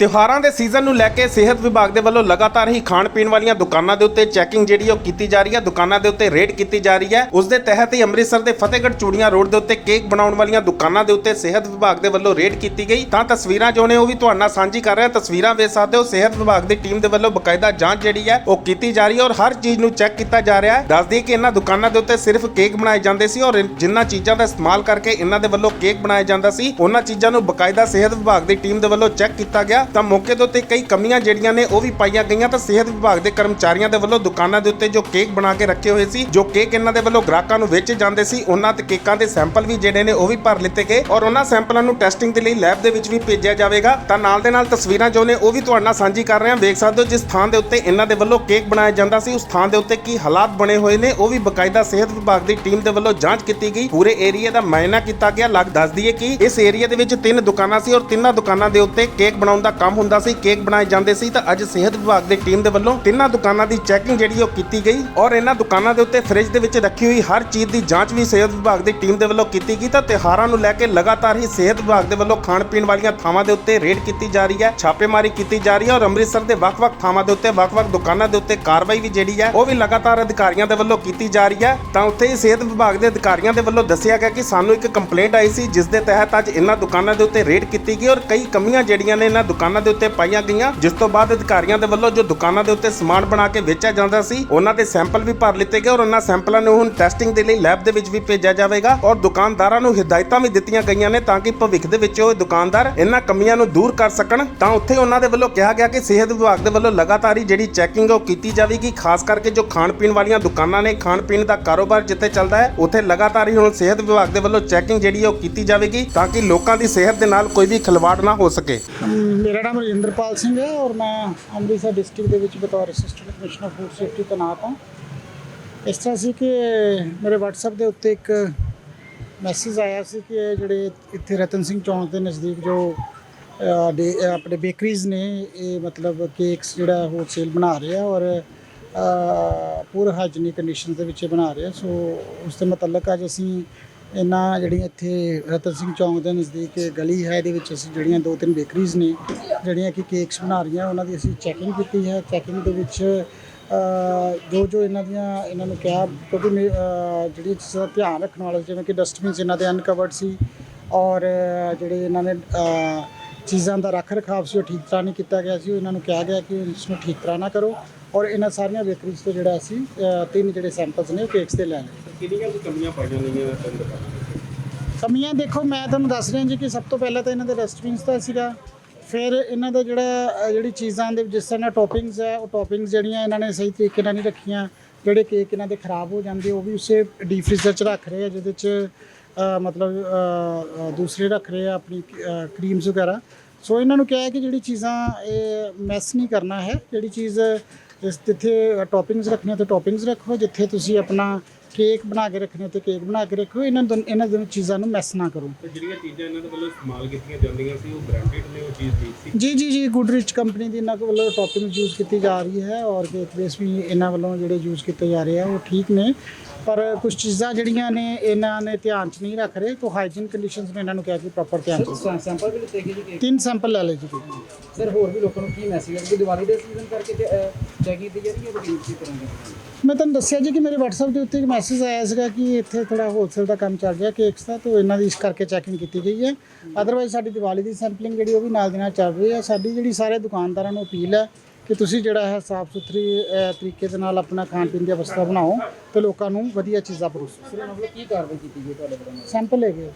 ਤਿਉਹਾਰਾਂ ਦੇ ਸੀਜ਼ਨ ਨੂੰ ਲੈ ਕੇ ਸਿਹਤ ਵਿਭਾਗ ਦੇ ਵੱਲੋਂ ਲਗਾਤਾਰ ਹੀ ਖਾਣ ਪੀਣ ਵਾਲੀਆਂ ਦੁਕਾਨਾਂ ਦੇ ਉੱਤੇ ਚੈਕਿੰਗ ਜਿਹੜੀ ਉਹ ਕੀਤੀ ਜਾ ਰਹੀ ਹੈ। ਦੁਕਾਨਾਂ ਦੇ ਉੱਤੇ ਰੇਡ ਕੀਤੀ ਜਾ ਰਹੀ ਹੈ। ਉਸ ਦੇ ਤਹਿਤ ਹੀ ਅੰਮ੍ਰਿਤਸਰ ਦੇ ਫਤਿਹਗੜ੍ਹ ਚੂੜੀਆਂ ਰੋਡ ਦੇ ਉੱਤੇ ਕੇਕ ਬਣਾਉਣ ਵਾਲੀਆਂ ਦੁਕਾਨਾਂ ਦੇ ਉੱਤੇ ਸਿਹਤ ਵਿਭਾਗ ਦੇ ਵੱਲੋਂ ਰੇਡ ਕੀਤੀ ਗਈ। ਤਾਂ ਤਸਵੀਰਾਂ ਜੋ ਨੇ ਉਹ ਵੀ ਤੁਹਾਡੇ ਨਾਲ ਸਾਂਝੀ ਕਰ ਰਿਹਾ। ਤਸਵੀਰਾਂ ਵੇਖ ਸਕਦੇ ਹੋ। ਸਿਹਤ ਵਿਭਾਗ ਦੀ ਟੀਮ ਦੇ ਵੱਲੋਂ ਬਕਾਇਦਾ ਜਾਂਚ ਜਿਹੜੀ ਹੈ ਉਹ ਕੀਤੀ ਜਾ ਰਹੀ ਹੈ ਔਰ ਹਰ ਚੀਜ਼ ਨੂੰ ਚੈੱਕ ਕੀਤਾ ਜਾ ਰਿਹਾ ਹੈ। ਦੱਸ ਦਈਏ ਕਿ ਇਹਨਾਂ ਦੁਕਾਨਾਂ ਦੇ ਉੱਤੇ ਸਿਰਫ ਕੇਕ ਬਣਾਏ ਜਾਂਦੇ ਸੀ ਔਰ ਜਿਨ੍ਹਾਂ ਚੀਜ਼ਾਂ ਦਾ ਇਸਤੇਮਾਲ ਕਰਕੇ ਇਹਨਾਂ ਦੇ ਵੱਲੋਂ ਕੇਕ ਬਣਾਇਆ ਜਾਂਦਾ ਸੀ, ਉਹਨਾਂ ਚੀਜ਼ਾਂ ਨੂੰ ਬਕਾਇਦਾ ਸਿਹਤ ਵਿਭਾਗ ਦੀ ਟੀਮ ਦੇ ਵੱਲੋਂ ਚੈੱਕ ਕੀਤਾ ਗਿਆ। ਤਾਂ ਮੌਕੇ ਦੇ ਉੱਤੇ ਕਈ ਕਮੀਆਂ ਜਿਹੜੀਆਂ ਨੇ ਉਹ ਵੀ ਪਾਈਆਂ ਗਈਆਂ। ਤਾਂ ਸਿਹਤ ਵਿਭਾਗ ਦੇ ਕਰਮਚਾਰੀਆਂ ਦੇ ਵੱਲੋਂ ਦੁਕਾਨਾਂ ਦੇ ਉੱਤੇ ਜੋ ਕੇਕ ਬਣਾ ਕੇ ਰੱਖੇ ਹੋਏ ਸੀ, ਜੋ ਕੇਕ ਇਹਨਾਂ ਦੇ ਵੱਲੋਂ ਗ੍ਰਾਹਕਾਂ ਨੂੰ ਵੇਚੇ ਜਾਂਦੇ ਸੀ, ਉਹਨਾਂ ਤੇ ਕੇਕਾਂ ਦੇ ਸੈਂਪਲ ਵੀ ਜਿਹੜੇ ਨੇ ਉਹ ਵੀ ਭਰ ਲਿੱਤੇ ਗਏ ਔਰ ਉਹਨਾਂ ਸੈਂਪਲਾਂ ਨੂੰ ਟੈਸਟਿੰਗ ਦੇ ਲਈ ਲੈਬ ਦੇ ਵਿੱਚ ਵੀ ਭੇਜਿਆ ਜਾਵੇਗਾ। ਤਾਂ ਨਾਲ ਦੇ ਨਾਲ ਤਸਵੀਰਾਂ ਜੋ ਨੇ ਉਹ ਵੀ ਤੁਹਾਡੇ ਨਾਲ ਸਾਂਝੀ ਕਰ ਰਹੇ ਹਾਂ। ਵੇਖ ਸਕਦੇ ਹੋ ਜਿਸ ਥਾਂ ਦੇ ਉੱਤੇ ਇਹਨਾਂ ਦੇ ਵੱਲੋਂ ਕੇਕ ਬਣਾਇਆ ਜਾਂਦਾ ਸੀ, ਉਸ ਥਾਂ ਦੇ ਉੱਤੇ ਕੀ ਹਾਲਾਤ ਬਣੇ ਹੋਏ ਨੇ, ਉਹ ਵੀ ਬਕਾਇਦਾ ਸਿਹਤ ਵਿਭਾਗ ਦੀ ਟੀਮ ਦੇ ਵੱਲੋਂ ਜਾਂਚ ਕੀਤੀ ਗਈ। ਪੂਰੇ ਏਰੀਆ ਦਾ ਮਾਇਨਾ ਕੀਤਾ ਗਿਆ। ਲੱਗ ਦੱਸ ਦਈਏ ਕਿ ਇਸ ਏਰੀਆ ਦੇ ਵਿੱਚ ਤਿੰਨ ਦੁਕਾਨਾਂ ਸੀ ਔਰ ਤਿੰਨਾਂ ਦੁਕਾਨਾਂ ਦੇ ਉੱਤੇ ਕੇਕ ਬਣਾਉਣ ਦਾ ਕੰਮ ਹੁੰਦਾ ਸੀ, ਕੇਕ ਬਣਾਏ ਜਾਂਦੇ ਸੀ ਤਾਂ ਅੱਜ ਸਿਹਤ ਵਿਭਾਗ ਦੀ ਟੀਮ ਦੇ ਵੱਲੋਂ ਤਿੰਨਾਂ ਦੁਕਾਨਾਂ ਦੀ ਚੈਕਿੰਗ ਜਿਹੜੀ ਉਹ ਕੀਤੀ ਗਈ ਔਰ ਇਹਨਾਂ ਦੁਕਾਨਾਂ ਦੇ ਉੱਤੇ ਫ੍ਰਿਜ ਦੇ ਵਿੱਚ ਰੱਖੀ ਹੋਈ ਹਰ ਚੀਜ਼ ਦੀ ਜਾਂਚ ਵੀ ਸਿਹਤ ਵਿਭਾਗ ਦੀ ਟੀਮ ਦੇ ਵੱਲੋਂ ਕੀਤੀ ਗਈ ਤਾਂ ਤਿਉਹਾਰਾਂ ਨੂੰ ਲੈ ਕੇ ਲਗਾਤਾਰ ਹੀ ਸਿਹਤ ਵਿਭਾਗ ਦੇ ਵੱਲੋਂ ਖਾਣ ਪੀਣ ਵਾਲੀਆਂ ਥਾਵਾਂ ਦੇ ਉੱਤੇ ਰੇਡ ਕੀਤੀ ਜਾ ਰਹੀ ਹੈ, ਛਾਪੇਮਾਰੀ ਕੀਤੀ ਜਾ ਰਹੀ ਹੈ ਔਰ ਅੰਮ੍ਰਿਤਸਰ ਦੇ ਵੱਖ-ਵੱਖ ਥਾਵਾਂ ਦੇ ਉੱਤੇ ਵੱਖ-ਵੱਖ ਦੁਕਾਨਾਂ ਦੇ ਉੱਤੇ ਕਾਰਵਾਈ ਵੀ ਜਿਹੜੀ ਹੈ ਉਹ ਵੀ ਲਗਾਤਾਰ ਅਧਿਕਾਰੀਆਂ ਦੇ ਵੱਲੋਂ ਕੀਤੀ ਜਾ ਰਹੀ ਹੈ। ਤਾਂ ਉੱਥੇ ਹੀ ਸਿਹਤ ਵਿਭਾਗ ਦੇ ਅਧਿਕਾਰੀਆਂ ਦੇ ਵੱਲੋਂ ਦੱਸਿਆ ਗਿਆ ਕਿ ਸਾਨੂੰ ਇੱਕ ਕੰਪਲੇਂਟ ਆਈ ਸੀ, ਜਿਸ ਦੇ ਤਹਿਤ ਅੱਜ ਇਹਨਾਂ ਦੁਕਾਨਾਂ ਦੇ ਉੱਤੇ ਰੇਡ ਕੀਤੀ ਗਈ ਔਰ ਕਈ ਕਮੀਆਂ ਜਿਹੜੀਆਂ ਨੇ ਇਹਨਾਂ ਦੁਕਾਨਾਂ ਦੇ ਉੱਤੇ ਪਾਈਆਂ ਗਈਆਂ, ਜਿਸ ਤੋਂ ਬਾਅਦ ਅਧਿਕਾਰੀਆਂ ਦੇ ਵੱਲੋਂ ਜੋ ਦੁਕਾਨਾਂ ਦੇ ਉੱਤੇ ਸਮਾਨ ਬਣਾ ਕੇ ਵੇਚਿਆ ਜਾਂਦਾ ਸੀ, ਉਹਨਾਂ ਦੇ ਸੈਂਪਲ ਵੀ ਭਰ ਲਿੱਤੇ ਗਏ ਔਰ ਉਹਨਾਂ ਸੈਂਪਲਾਂ ਨੂੰ ਹੁਣ ਟੈਸਟਿੰਗ ਦੇ ਲਈ ਲੈਬ ਦੇ ਵਿੱਚ ਵੀ ਭੇਜਿਆ ਜਾਵੇਗਾ ਔਰ ਦੁਕਾਨਦਾਰਾਂ ਨੂੰ ਹਦਾਇਤਾਂ ਵੀ ਦਿੱਤੀਆਂ ਗਈਆਂ ਨੇ ਤਾਂ ਕਿ ਭਵਿੱਖ ਦੇ ਵਿੱਚ ਉਹ ਦੁਕਾਨਦਾਰ ਇਹਨਾਂ ਕਮੀਆਂ ਨੂੰ ਦੂਰ ਕਰ ਸਕਣ। ਤਾਂ ਉੱਥੇ ਉਹਨਾਂ ਦੇ ਵੱਲੋਂ ਕਿਹਾ ਗਿਆ ਕਿ ਸਿਹਤ ਵਿਭਾਗ ਦੇ ਵੱਲੋਂ ਲਗਾਤਾਰ ਹੀ ਜਿਹੜੀ ਚੈਕਿੰਗ ਉਹ ਕੀਤੀ ਜਾਵੇਗੀ, ਖਾਸ ਕਰਕੇ ਜੋ ਖਾਣ ਪੀਣ ਵਾਲੀਆਂ ਦੁਕਾਨਾਂ ਨੇ, ਖਾਣ ਪੀਣ ਦਾ ਕਾਰੋਬਾਰ ਜਿੱਥੇ ਚੱਲਦਾ ਹੈ, ਉੱਥੇ ਲਗਾਤਾਰ ਹੀ ਹੁਣ ਸਿਹਤ ਵਿਭਾਗ ਦੇ ਵੱਲੋਂ ਚੈਕਿੰਗ ਜਿਹੜੀ ਉਹ ਕੀਤੀ ਜਾਵੇਗੀ ਤਾਂ ਕਿ ਲੋਕਾਂ ਦੀ ਸਿਹਤ ਦੇ ਨਾਲ ਕੋਈ ਵੀ ਖਿਲਵਾੜ ਨਾ ਹੋ ਸਕੇ। ਮੇਰਾ ਨਾਮ ਰਜਿੰਦਰਪਾਲ ਸਿੰਘ ਹੈ ਔਰ ਮੈਂ ਅੰਮ੍ਰਿਤਸਰ ਡਿਸਟ੍ਰਿਕਟ ਦੇ ਵਿੱਚ ਬਤੌਰ ਅਸਿਸਟੈਂਟ ਕਮਿਸ਼ਨਰ ਫੂਡ ਸੇਫਟੀ ਤੈਨਾਤ ਹਾਂ ਇਸ ਤਰ੍ਹਾਂ ਸੀ ਕਿ ਮੇਰੇ WhatsApp ਦੇ ਉੱਤੇ ਇੱਕ ਮੈਸੇਜ ਆਇਆ ਸੀ ਕਿ ਇਹ ਜਿਹੜੇ ਇੱਥੇ ਰਤਨ ਸਿੰਘ ਚੌਂਕ ਦੇ ਨਜ਼ਦੀਕ ਜੋ ਡੇ- ਆਪਣੇ ਬੇਕਰੀਜ਼ ਨੇ, ਇਹ ਮਤਲਬ ਕੇਕਸ ਜਿਹੜਾ ਹੋਲਸੇਲ ਬਣਾ ਰਹੇ ਆ ਔਰ ਪੂਰ ਪੂਰੇ ਹਾਈਜੀਨਿਕ ਕੰਡੀਸ਼ਨ ਦੇ ਵਿੱਚ ਇਹ ਬਣਾ ਰਹੇ ਆ। ਸੋ ਉਸ ਦੇ ਮੁਤਲਕ ਅੱਜ ਅਸੀਂ ਇਹਨਾਂ ਜਿਹੜੀਆਂ ਇੱਥੇ ਰਤਨ ਸਿੰਘ ਚੌਂਕ ਦੇ ਨਜ਼ਦੀਕ ਇਹ ਗਲੀ ਹੈ, ਇਹਦੇ ਵਿੱਚ ਅਸੀਂ ਜਿਹੜੀਆਂ ਦੋ ਤਿੰਨ ਬੇਕਰੀਜ਼ ਨੇ, ਜਿਹੜੀਆਂ ਕਿ ਕੇਕਸ ਬਣਾ ਰਹੀਆਂ, ਉਹਨਾਂ ਦੀ ਅਸੀਂ ਚੈਕਿੰਗ ਕੀਤੀ ਹੈ। ਚੈਕਿੰਗ ਦੇ ਵਿੱਚ ਜੋ ਜੋ ਇਹਨਾਂ ਦੀਆਂ, ਇਹਨਾਂ ਨੂੰ ਕਿਹਾ, ਕਿਉਂਕਿ ਮੇ- ਜਿਹੜੀ ਚੀਜ਼ਾਂ ਧਿਆਨ ਰੱਖਣ ਵਾਲੇ ਜਿਵੇਂ ਕਿ ਡਸਟਬਿਨਸ ਇਹਨਾਂ ਦੇ ਅਨਕਵਰਡ ਸੀ ਔਰ ਜਿਹੜੇ ਇਹਨਾਂ ਨੇ ਚੀਜ਼ਾਂ ਦਾ ਰੱਖ ਰਖਾਵ ਸੀ, ਉਹ ਠੀਕ ਤਰ੍ਹਾਂ ਨਹੀਂ ਕੀਤਾ ਗਿਆ ਸੀ। ਇਹਨਾਂ ਨੂੰ ਕਿਹਾ ਗਿਆ ਕਿ ਇਸ ਨੂੰ ਠੀਕ ਤਰ੍ਹਾਂ ਨਾ ਕਰੋ ਔਰ ਇਹਨਾਂ ਸਾਰੀਆਂ ਬੇਕਰੀਜ਼ ਤੋਂ ਜਿਹੜਾ ਅਸੀਂ ਤਿੰਨ ਜਿਹੜੇ ਸੈਂਪਲਸ ਨੇ, ਉਹ ਕੇਕਸ ਦੇ ਲੈ ਲਏ। ਕਿੰਨੀਆਂ ਕਮੀਆਂ ਪਾਈਆਂ ਗਈਆਂ ਕਮੀਆਂ ਦੇਖੋ ਮੈਂ ਤੁਹਾਨੂੰ ਦੱਸ ਰਿਹਾ ਜੀ ਕਿ ਸਭ ਤੋਂ ਪਹਿਲਾਂ ਤਾਂ ਇਹਨਾਂ ਦੇ ਰੈਸਟੋਰੈਂਟਸ ਦਾ ਸੀਗਾ। ਫਿਰ ਇਹਨਾਂ ਦਾ ਜਿਹੜਾ ਅ, ਜਿਹੜੀ ਚੀਜ਼ਾਂ ਦੇ ਜਿਸ ਤਰ੍ਹਾਂ ਟੌਪਿੰਗਸ ਹੈ ਉਹ ਟੌਪਿੰਗਸ ਜਿਹੜੀਆਂ ਇਹਨਾਂ ਨੇ ਸਹੀ ਤਰੀਕੇ ਨਾਲ ਨਹੀਂ ਰੱਖੀਆਂ। ਜਿਹੜੇ ਕੇਕ ਇਹਨਾਂ ਦੇ ਖਰਾਬ ਹੋ ਜਾਂਦੇ ਉਹ ਵੀ ਉਸੇ ਡੀਪ ਫ੍ਰੀਜ਼ਰ 'ਚ ਰੱਖ ਰਹੇ ਆ ਜਿਹਦੇ 'ਚ ਅ, ਮਤਲਬ ਅ, ਅ, ਦੂਸਰੇ ਰੱਖ ਰਹੇ ਆ ਆਪਣੀ ਕਰੀਮਸ ਵਗੈਰਾ। ਸੋ ਇਹਨਾਂ ਨੂੰ ਕਿਹਾ ਹੈ ਕਿ ਜਿਹੜੀ ਚੀਜ਼ਾਂ ਇਹ ਮੈਸ ਨਹੀਂ ਕਰਨਾ ਹੈ ਜਿਹੜੀ ਚੀਜ਼ ਜਿਸ ਜਿੱਥੇ ਟੌਪਿੰਗਸ ਰੱਖਣੀਆਂ ਤੇ ਟੌਪਿੰਗਸ ਰੱਖੋ ਜਿੱਥੇ ਤੁਸੀਂ ਆਪਣਾ ਕੇਕ ਬਣਾ ਕੇ ਰੱਖਣੇ ਤੇ ਕੇਕ ਬਣਾ ਕੇ ਰੱਖੋ ਇਹਨਾਂ ਦੋਨ- ਇਹਨਾਂ ਦੋਨੋਂ ਚੀਜ਼ਾਂ ਨੂੰ ਮੈਸ ਨਾ ਕਰੋ। ਤੇ ਜਿਹੜੀਆਂ ਚੀਜ਼ਾਂ ਇਹਨਾਂ ਦੇ ਵੱਲੋਂ ਇਸਤੇਮਾਲ ਕੀਤੀਆਂ ਜਾਂਦੀਆਂ ਸੀ ਉਹ ਬ੍ਰਾਂਡਡ ਨੇ ਉਹ ਚੀਜ਼ ਠੀਕ ਸੀ? ਜੀ ਜੀ ਜੀ ਗੁੱਡਰਿਚ ਕੰਪਨੀ ਦੀ ਇਹਨਾਂ ਕੋਲ ਵੱਲੋਂ ਟੌਪਿੰਗ ਯੂਜ਼ ਕੀਤੀ ਜਾ ਰਹੀ ਹੈ ਔਰ ਕੇਕ ਬੇਸ ਵੀ ਇਹਨਾਂ ਵੱਲੋਂ ਜਿਹੜੇ ਯੂਜ਼ ਕੀਤੇ ਜਾ ਰਹੇ ਆ ਉਹ ਠੀਕ ਨੇ। ਪਰ ਕੁਝ ਚੀਜ਼ਾਂ ਜਿਹੜੀਆਂ ਨੇ ਇਹਨਾਂ ਨੇ ਧਿਆਨ 'ਚ ਨਹੀਂ ਰੱਖ ਰਹੇ। ਕੋ ਹਾਈਜੀਨ ਕੰਡੀਸ਼ਨਸ ਨੇ ਇਹਨਾਂ ਨੂੰ ਕਿਹਾ ਕਿ ਪ੍ਰੋਪਰ ਧਿਆਨ 'ਚ ਸੈਂਪਲ ਵੀ ਲਿੱਤੇ ਗਏ ਜੀ ਤਿੰਨ ਸੈਂਪਲ ਲੈ ਲਏ ਜੀ। ਦੇ। ਸਰ ਹੋਰ ਵੀ ਲੋਕਾਂ ਨੂੰ ਕੀ ਮੈਸੇਜ ਹੈ ਕਿ ਦੀਵਾਲੀ ਦੇ ਸੀਜ਼ਨ ਕਰਕੇ ਚੈਕਿੰਗ ਕੀਤੀ ਜਾ ਰਹੀ ਹੈ ਕਿ ਕਿਸ ਤਰ੍ਹਾਂ ਦੀ? ਮੈਂ ਤੁਹਾਨੂੰ ਦੱਸਿਆ ਜੀ ਕਿ ਮੇਰੇ WhatsApp ਦੇ ਉੱਤੇ ਇੱਕ ਮੈਸੇਜ ਆਇਆ ਸੀਗਾ ਕਿ ਇੱਥੇ ਥੋੜਾ ਹੋਲਸੇਲ ਦਾ ਕੰਮ ਚੱਲ ਰਿਹਾ ਕੇਕਸ ਦਾ ਤੋਂ ਇਹਨਾਂ ਦੀ ਇਸ ਕਰਕੇ ਚੈਕਿੰਗ ਕੀਤੀ ਗਈ ਹੈ। ਅਦਰਵਾਈਜ਼ ਸਾਡੀ ਦੀਵਾਲੀ ਦੀ ਸੈਂਪਲਿੰਗ ਜਿਹੜੀ ਉਹ ਵੀ ਨਾਲ ਦੀ ਨਾਲ ਚੱਲ ਰਹੀ ਹੈ। ਸਾਡੀ ਜਿਹੜੀ ਸਾਰੇ ਦੁਕਾਨਦਾਰਾਂ ਨੂੰ ਅਪੀਲ ਹੈ ਕਿ ਤੁਸੀਂ ਜਿਹੜਾ ਹੈ ਸਾਫ਼ ਸੁਥਰੀ ਤਰੀਕੇ ਦੇ ਨਾਲ ਆਪਣਾ ਖਾਣ ਪੀਣ ਦੀ ਅਵਸਥਾ ਬਣਾਓ ਤੇ ਲੋਕਾਂ ਨੂੰ ਵਧੀਆ ਚੀਜ਼ਾਂ ਪਰੋਸੋ ਸਰ ਮਤਲਬ ਕੀ ਕਾਰਵਾਈ ਕੀਤੀ ਗਈ ਤੁਹਾਡੇ ਵੱਲੋਂ? ਸੈਂਪਲ ਹੈਗੇ